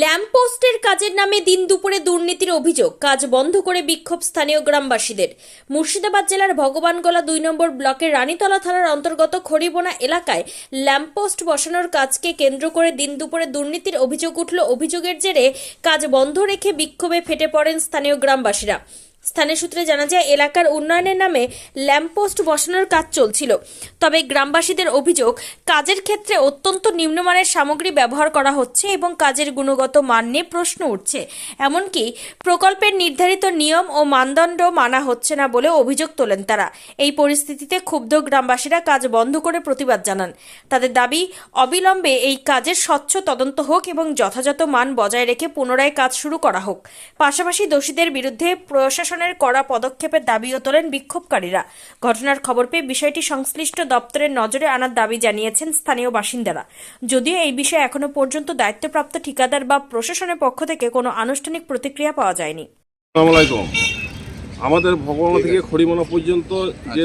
ল্যাম্পপোস্টের কাজের নামে দিন দুপুরে দুর্নীতির অভিযোগ। কাজ বন্ধ করে বিক্ষোভ স্থানীয় গ্রামবাসীদের। মুর্শিদাবাদ জেলার ভগবানগোলা দুই নম্বর ব্লকের রানীতলা থানার অন্তর্গত খড়িবোনা এলাকায় ল্যাম্পপোস্ট বসানোর কাজকে কেন্দ্র করে দিন দুপুরে দুর্নীতির অভিযোগ উঠল। অভিযোগের জেরে কাজ বন্ধ রেখে বিক্ষোভে ফেটে পড়েন স্থানীয় গ্রামবাসীরা। স্থানীয় সূত্রে জানা যায়, এলাকার উন্নয়নের নামে ল্যাম্পপোস্ট বসানোর কাজ চলছিল। তবে গ্রামবাসীদের অভিযোগ, কাজের ক্ষেত্রে অত্যন্ত নিম্নমানের সামগ্রী ব্যবহার করা হচ্ছে এবং কাজের গুণগত মান নিয়ে প্রশ্ন উঠছে। এমনকি প্রকল্পের নির্ধারিত নিয়ম ও মানদণ্ড মানা হচ্ছে না বলে অভিযোগ তোলেন তারা। এই পরিস্থিতিতে ক্ষুব্ধ গ্রামবাসীরা কাজ বন্ধ করে প্রতিবাদ জানান। তাদের দাবি, অবিলম্বে এই কাজের স্বচ্ছ তদন্ত হোক এবং যথাযথ মান বজায় রেখে পুনরায় কাজ শুরু করা হোক। পাশাপাশি দোষীদের বিরুদ্ধে প্রশাসনের কড়া পদক্ষেপের দাবিও তোলেন বিক্ষোভকারীরা। ঘটনার খবর পেয়ে বিষয়টি সংশ্লিষ্ট দপ্তরের নজরে আনার দাবি জানিয়েছেন স্থানীয় বাসিন্দারা। যদিও এই বিষয়ে এখনও পর্যন্ত দায়িত্বপ্রাপ্ত ঠিকাদার বা প্রশাসনের পক্ষ থেকে কোনো আনুষ্ঠানিক প্রতিক্রিয়া পাওয়া যায়নি। আমাদের ভগবান থেকে খড়িমনা পর্যন্ত যে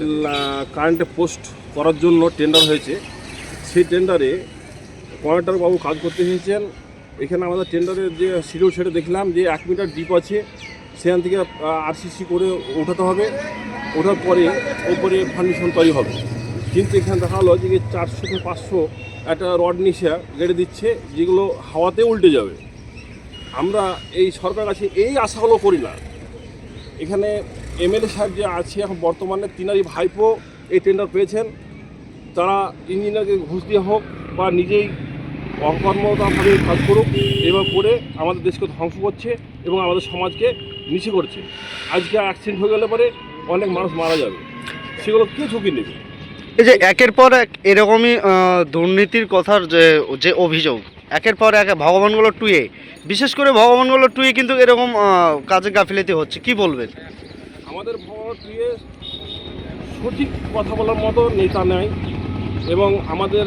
কারেন্টে পোস্ট করার জন্য টেন্ডার হয়েছে, সেই টেন্ডারে বাবু কাজ করতে এসেছেন। এখানে আমাদের টেন্ডারের যে শিডিউল সেটা দেখলাম যে এক মিটার ডিপ আছে। সেখান থেকে আরসিসি করে ওঠাতে হবে। ওঠার পরে ওপরে ফার্নিশন তৈরি হবে। কিন্তু এখানে দেখা হলো যে চারশো থেকে পাঁচশো একটা রড নিশা গেড়ে দিচ্ছে, যেগুলো হাওয়াতে উল্টে যাবে। আমরা এই সরকার কাছে এই আশাগুলো করি না। এখানে এমএলএ সাহেব যে আছে, এখন বর্তমানে তিনারি ভাইপো এই টেন্ডার পেয়েছেন। তারা ইঞ্জিনিয়ারকে ঘুষ দিয়ে হোক বা নিজেই অকর্মতাভাবে কাজ করুক এবার করে আমাদের দেশকে ধ্বংস করছে এবং আমাদের সমাজকে নিচে করছে। আজকে অ্যাক্সিডেন্ট হয়ে গেলে পরে অনেক মানুষ মারা যাবে। সেগুলো কে ঝুঁকি নেবে? এই যে একের পর এক এরকমই দুর্নীতির কথার যে যে অভিযোগ একের পর এক ভগবানগুলো টুয়ে। বিশেষ করে ভগবানগুলো টুয়ে কিন্তু এরকম কাজে গাফিলতি হচ্ছে। কি বলবেন? আমাদের ভগবান টুয়ে সঠিক কথা বলার মতো নেতা নাই এবং আমাদের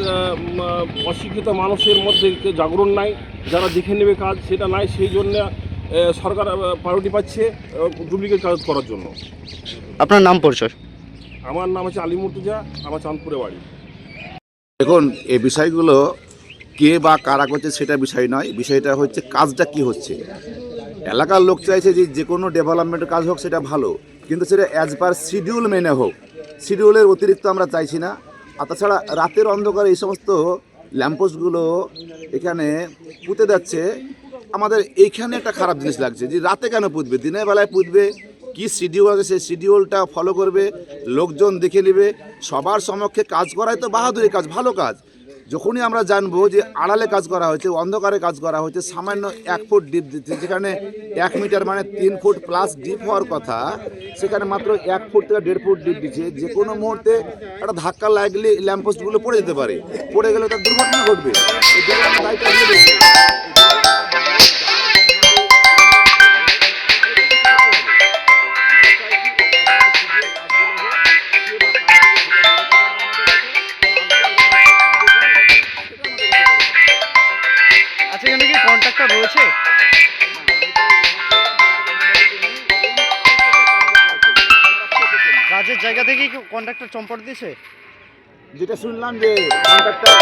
অশিক্ষিত মানুষের মধ্যে জাগরণ নাই। যারা দেখে নেবে কাজ সেটা নাই। সেই জন্য সরকার প্রায়োরিটি পাচ্ছে ডুপ্লিকেট কাজ করার জন্য। আপনার নাম পরিচয় আমার নাম হচ্ছে আলী মুর্তুজা আমার চাঁদপুরে বাড়ি। দেখুন এই বিষয়গুলো কে বা কারা করছে সেটা বিষয় নয় বিষয়টা হচ্ছে কাজটা কি হচ্ছে। এলাকার লোক চাইছে যে যে কোনো ডেভেলপমেন্টের কাজ হোক সেটা ভালো কিন্তু সেটা অ্যাজ পার শিডিউল মেনে হোক। শিডিউলের অতিরিক্ত আমরা চাইছি না। আর তাছাড়া রাতের অন্ধকারে এই সমস্ত ল্যাম্পোস্টগুলো এখানে পুঁতে যাচ্ছে। আমাদের এইখানে একটা খারাপ জিনিস লাগছে যে রাতে কেন পুঁতবে? দিনের বেলায় পুঁতবে, কি শিডিউল আছে সেই শিডিউলটা ফলো করবে, লোকজন দেখে নেবে, সবার সমক্ষে কাজ করাই তো বাহাদুরি কাজ, ভালো কাজ। যখনই আমরা জানব যে আড়ালে কাজ করা হয়েছে, অন্ধকারে কাজ করা হয়েছে, সামান্য এক ফুট ডিপ দিচ্ছে যেখানে এক মিটার মানে তিন ফুট প্লাস ডিপ হওয়ার কথা, সেখানে মাত্র এক ফুট থেকে দেড় ফুট ডিপ দিচ্ছে। যে কোনো মুহূর্তে একটা ধাক্কা লাগলে ল্যাম্পোস্টগুলো পড়ে যেতে পারে। পড়ে গেলে তার দুর্ঘটনা ঘটবে। রয়েছে কাজের জায়গা থেকে কি কন্ট্রাক্টর চম্পট দিয়েছে? যেটা শুনলাম যে কন্ট্রাক্টর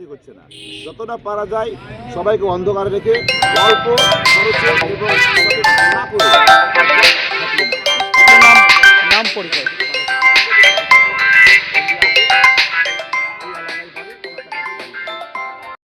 সঠিক হচ্ছে না। যতটা পারা যায় সবাইকে অন্ধকারে রেখে অল্প খরচে এবং নাম পরিচয়।